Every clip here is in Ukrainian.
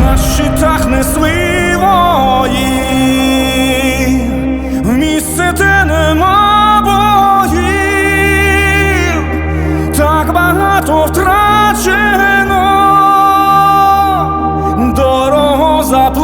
на щитах несли вої, в місце, де нема боїв, так багато втрачено, дорого заплачено,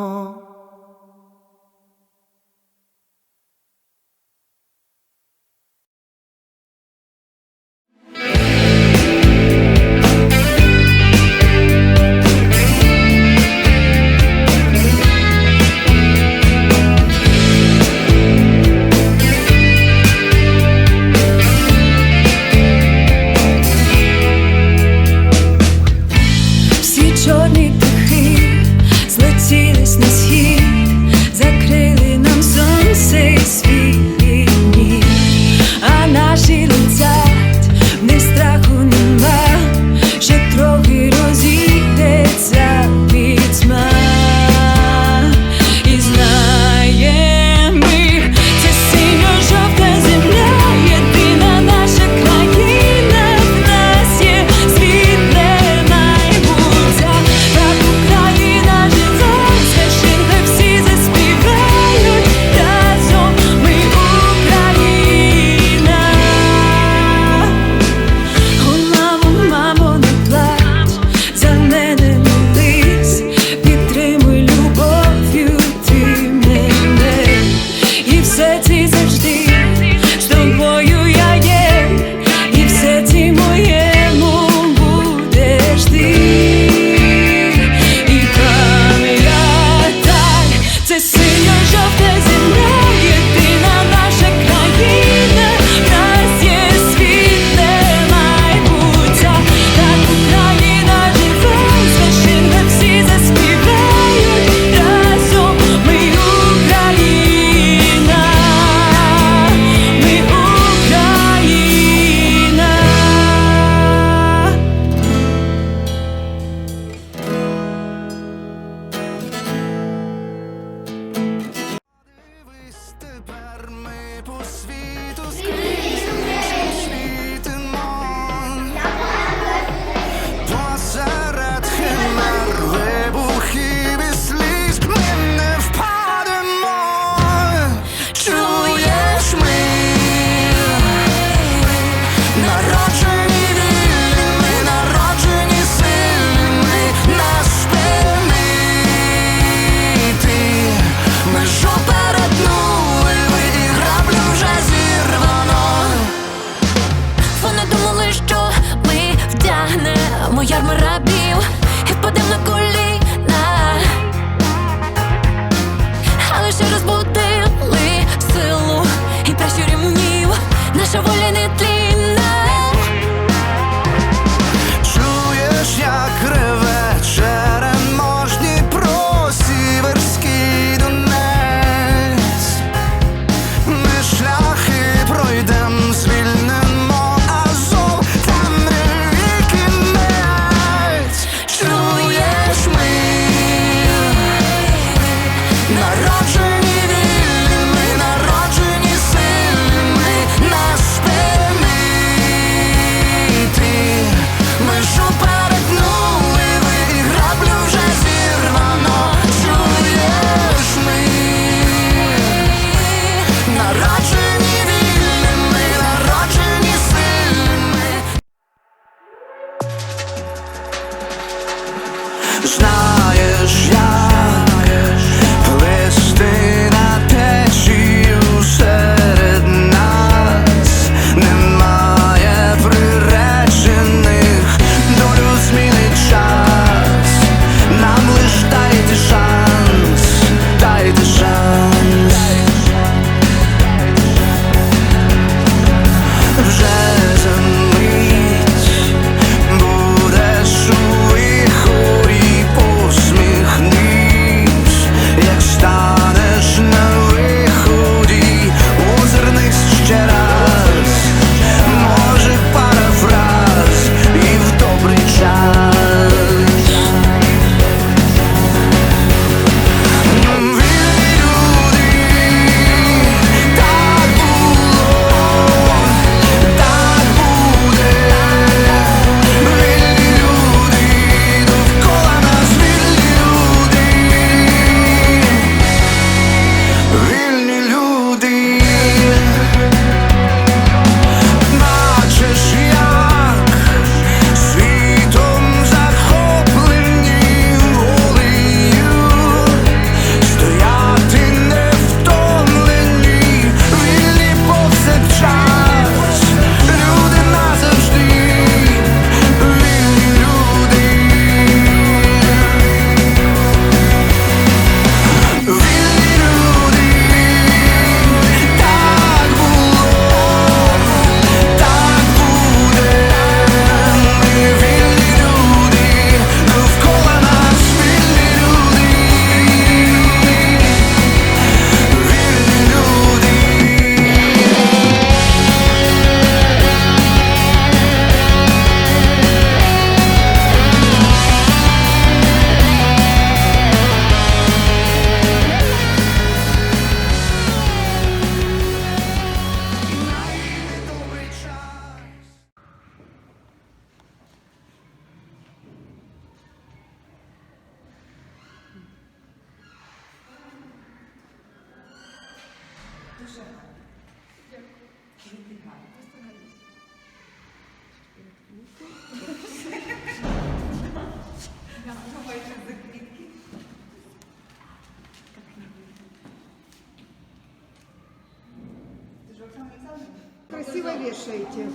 красиво вешаете.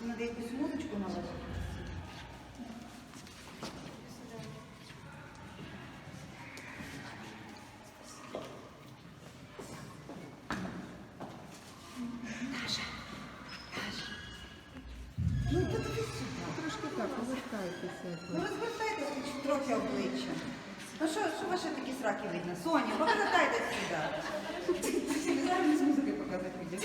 Надо письмо. Ну розвертайтеся трохи обличчя. Ну що, що ваше такі сраки видно? Соня, повертайтеся сюди. Зараз з музики показати відео.